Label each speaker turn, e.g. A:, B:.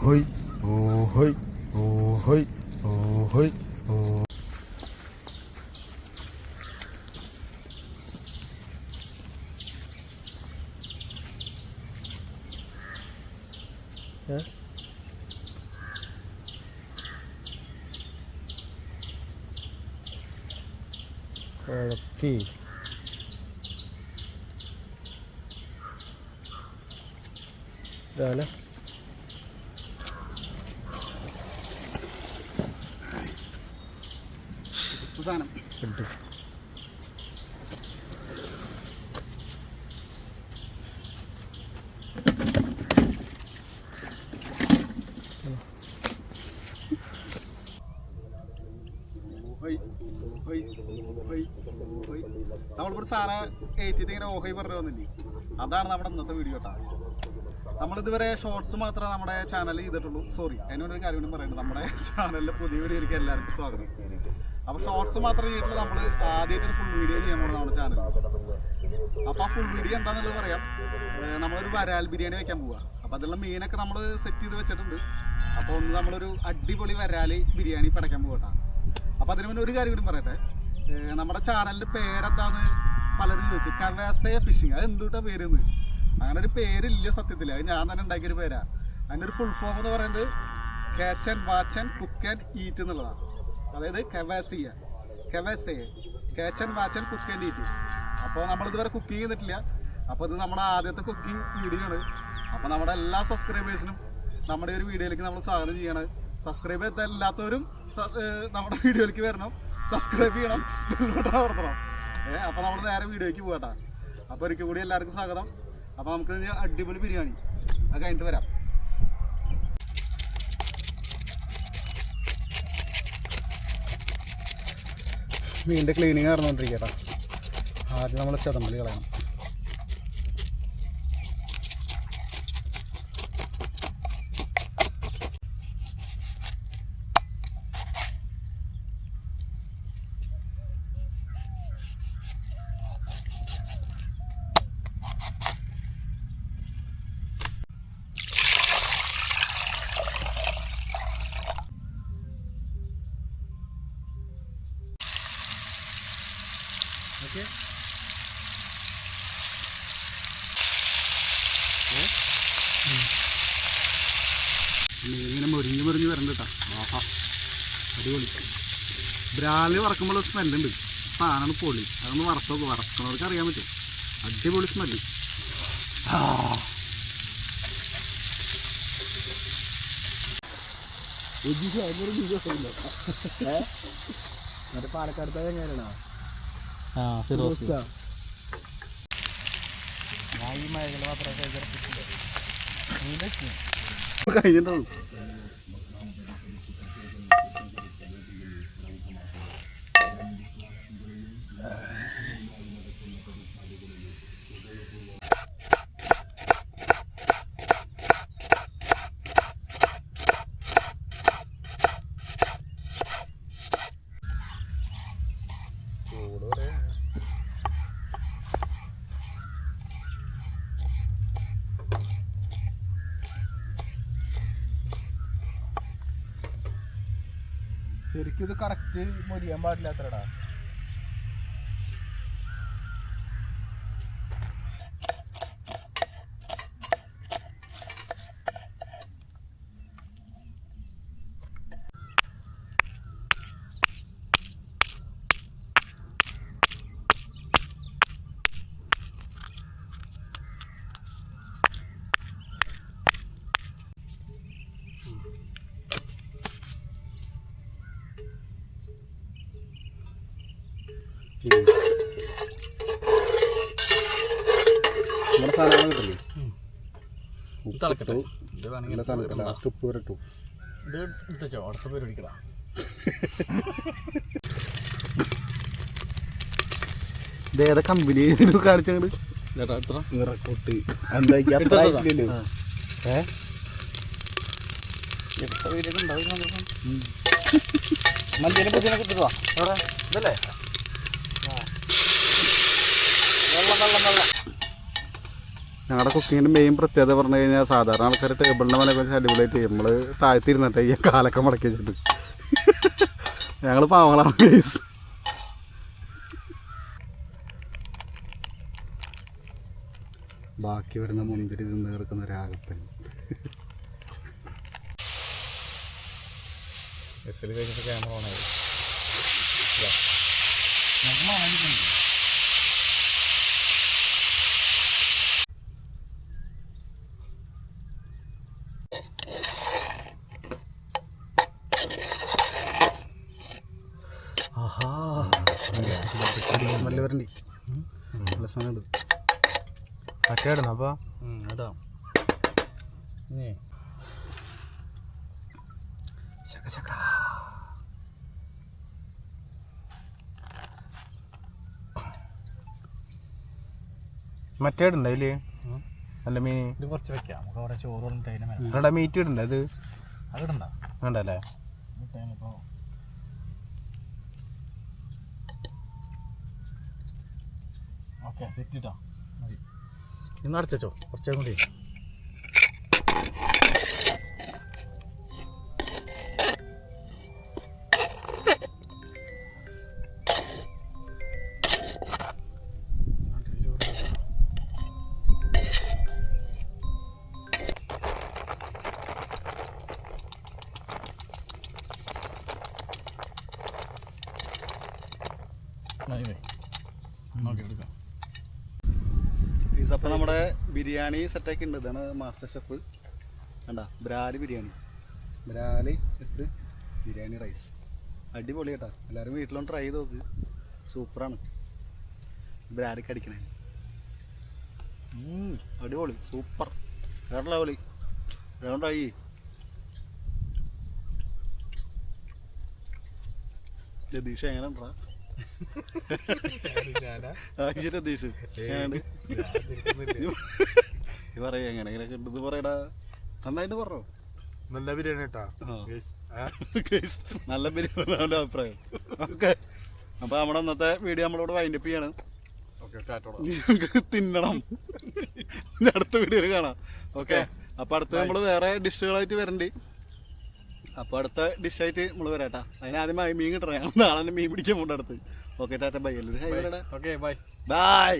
A: hơi hồ hơi hồ hơi hồ hơi hồ
B: Yeah.
A: Collective.
B: Rồi nó ഹൊയ്. നമ്മളിപ്പോൾ സാധനം ഏറ്റിട്ട് ഇങ്ങനെ ഓഹൈ പറഞ്ഞു വന്നില്ലേ അതാണ് നമ്മുടെ ഇന്നത്തെ വീഡിയോ കേട്ടോ നമ്മളിതുവരെ ഷോർട്സ് മാത്രമേ നമ്മുടെ ചാനലിൽ ചെയ്തിട്ടുള്ളൂ. സോറി അതിനൊരു കാര്യം കൂടി പറയുന്നത് നമ്മുടെ ചാനലിൽ പുതിയ വീഡിയോയിലേക്ക് എല്ലാവർക്കും സ്വാഗതം. അപ്പോൾ ഷോർട്സ് മാത്രം ചെയ്തിട്ടുള്ള നമ്മൾ ആദ്യമായിട്ടൊരു ഫുൾ വീഡിയോ ചെയ്യാൻ പോകുന്ന നമ്മുടെ ചാനലിൽ അപ്പോൾ ആ ഫുൾ വീഡിയോ എന്താണെന്നുള്ളത് പറയാം. നമ്മളൊരു വരാൽ ബിരിയാണി വെക്കാൻ പോവുക അപ്പോൾ അതിലുള്ള മീനൊക്കെ നമ്മൾ സെറ്റ് ചെയ്ത് വെച്ചിട്ടുണ്ട്. അപ്പോൾ ഒന്ന് നമ്മളൊരു അടിപൊളി വരാൽ ബിരിയാണി പടയ്ക്കാൻ പോകട്ടാ അപ്പോൾ അതിന് മുന്നേ ഒരു കാര്യം കൂടി പറയട്ടെ. നമ്മുടെ ചാനലിന്റെ പേരെന്താന്ന് പലരും ചോദിച്ചു. കവേസയ ഫിഷിങ് അത് എന്തുട്ടാ പേരെന്ന്? അങ്ങനെ ഒരു പേരില്ല സത്യത്തിൽ അത് ഞാൻ തന്നെ ഉണ്ടാക്കിയൊരു പേരാ. അതിന്റെ ഒരു ഫുൾ ഫോം എന്ന് പറയുന്നത് catch and watch and cook and eat എന്നുള്ളതാണ്. അതായത് കവാസിയ കവാസയെ catch and watch and cook eat അപ്പോൾ നമ്മളിതുവരെ കുക്കിംഗ് ചെയ്തിട്ടില്ല. അപ്പോൾ ഇത് നമ്മുടെ ആദ്യത്തെ കുക്കിംഗ് വീഡിയോ ആണ്. അപ്പോൾ നമ്മുടെ എല്ലാ സബ്സ്ക്രൈബേഴ്സിനും നമ്മുടെ ഒരു വീഡിയോയിലേക്ക് നമ്മൾ സ്വാഗതം ചെയ്യണം. സബ്സ്ക്രൈബ് ചെയ്തല്ലാത്തവരും നമ്മുടെ വീഡിയോയിലേക്ക് വരണം. സബ്സ്ക്രൈബ് ചെയ്യണം. ബെൽബട്ടൺ അമർത്തണം. ഏഹ് അപ്പോൾ നമ്മൾ നേരെ വീഡിയോയ്ക്ക് പോകട്ടെ. അപ്പോൾ ഒരിക്കൽ കൂടി എല്ലാവർക്കും സ്വാഗതം. അപ്പോൾ നമുക്ക് അടിപൊളി ബിരിയാണി. അത് കഴിഞ്ഞിട്ട് വരാം. മീനിന്റെ ക്ലീനിങ് നടന്നുകൊണ്ടിരിക്കട്ടെ ആദ്യം നമ്മൾ ചതമ്പലി കളയണം. ഓക്കെ ഇങ്ങനെ മുരിഞ്ഞ് മുരിഞ്ഞ് വരണ്ട കേട്ടോ ആഹാ. അടിപൊളി. ബ്രാലിൽ വറക്കുമ്പോൾ സ്മെല്ലുണ്ട് സാധനമാണ് പൊളി. അതൊന്ന് വറുത്ത് നോക്കും. വറക്കണവർക്ക് അറിയാൻ പറ്റും. അടിപൊളി സ്മെല്ല്
A: പാലക്കാട് എങ്ങനെയാണോ
C: ആ ഫിറോസ്.
A: ഞാൻ ഈ മഴകൾ മാത്രമേ കഴിച്ചിട്ടില്ല
B: കഴിഞ്ഞിട്ടുള്ളൂ.
A: ശരിക്കും ഇത് കറക്റ്റ് മൊരിയാൻ പാടില്ലാത്തടാ
B: നമ്മുടെ സാധനങ്ങൾ കിട്ടില്ലേ?
C: തിളക്കട്ടെ ഇത് വേണമെങ്കിൽ
B: ലാസ്റ്റ് ഉപ്പ് വരെ ഇട്ടു.
C: ഇത് എടുത്തോ അടുത്ത പേര്
B: ഇതേതാ കമ്പനി കാണിച്ചങ്ങട്
C: ചേട്ടാ എത്ര?
B: നിറക്കൊട്ട്. എന്താ ഈ അത്ര
C: എടുത്തോ?
B: ആയിട്ടില്ലല്ലോ. ഏ?
C: എത്ര പേരൊക്കെ ഉണ്ടാവും മല്ലിയിലെ പുതിയ കിട്ടുക എവിടെ? ഇതല്ലേ?
B: ഞങ്ങളുടെ കുക്കിങ്ങിന്റെ മെയിൻ പ്രത്യേകത പറഞ്ഞു കഴിഞ്ഞാൽ സാധാരണ ആൾക്കാർ ടേബിളിന്റെ മേലെ വെച്ച് അടിപൊളിയായിട്ട് ചെയ്യും. നമ്മൾ താഴ്ത്തിരുന്നിട്ട് ഈ കാലൊക്കെ മടക്കി വെച്ചിട്ട്. ഞങ്ങൾ പാവങ്ങളാണ് കേസ് ബാക്കി വരുന്ന മുന്തിരി തിന്ന് കിടക്കുന്ന
C: കഴിഞ്ഞിട്ട് ക്യാമറ ഓൺ ആയി
B: ആഹാ നല്ല വരണ്ടി നല്ല സാധനം ഉണ്ട്
A: മറ്റേടുന്നു അപ്പോൾ മറ്റേടുണ്ട് അതിൽ? നല്ല മീൻ.
C: ഇത് കുറച്ച് വെക്കാം. നമുക്ക് അവിടെ ചോറ്
A: അവിടെ മീറ്റ് ഇടണ്ട അത്
C: ഇടണ്ട
A: വേണ്ടല്ലേ
C: ഓക്കെ സെറ്റ് ഇട്ടോ. ഇന്ന് അടച്ചോ കുറച്ചേ കൂടി
B: അപ്പോൾ നമ്മുടെ ബിരിയാണി സെറ്റാക്കി ഉണ്ട് ഇതാണ് മാസ്റ്റർ ഷെഫ് കണ്ട ബ്രാൽ ബിരിയാണി. ബ്രാൽ ഇട്ട് ബിരിയാണി റൈസ് അടിപൊളി കേട്ടോ. എല്ലാവരും വീട്ടിലൊന്ന് ട്രൈ ചെയ്ത് നോക്ക്. സൂപ്പറാണ്. ബ്രാലിക്ക് അടിക്കണേ. അടിപൊളി. സൂപ്പർ. വേറെ ലെവലി ചെയ്യ്. രതീഷ് എങ്ങനെ ഉണ്ടാ പറയാ എങ്ങനെ? പറയടാ. നന്നായിട്ട് പറഞ്ഞോ.
A: നല്ല ബിരിയാണി കേട്ടാ
B: നല്ല ബിരിയാണി അവന്റെ അഭിപ്രായം. ഓക്കെ. അപ്പോൾ നമ്മുടെ ഇന്നത്തെ വീഡിയോ നമ്മളോട് വൈൻഡപ്പ് ചെയ്യാണ്. തിന്നണം. അടുത്ത വീഡിയോ കാണാം. ഓക്കെ. അപ്പൊ അടുത്ത് നമ്മൾ വേറെ ഡിഷുകളായിട്ട് വരണ്ട്. അപ്പോൾ അടുത്ത ഡിഷായിട്ട് നമ്മൾ വരാട്ടാ അതിനാദ്യം മീൻ കിട്ടണം. ഞങ്ങൾ നാളെ മീൻ പിടിക്കാൻ പോകണ്ട അടുത്ത്. ഓക്കെ ടാറ്റ ബൈ എല്ലാവരും ബൈ
C: ഓക്കെ ബൈ
B: ബൈ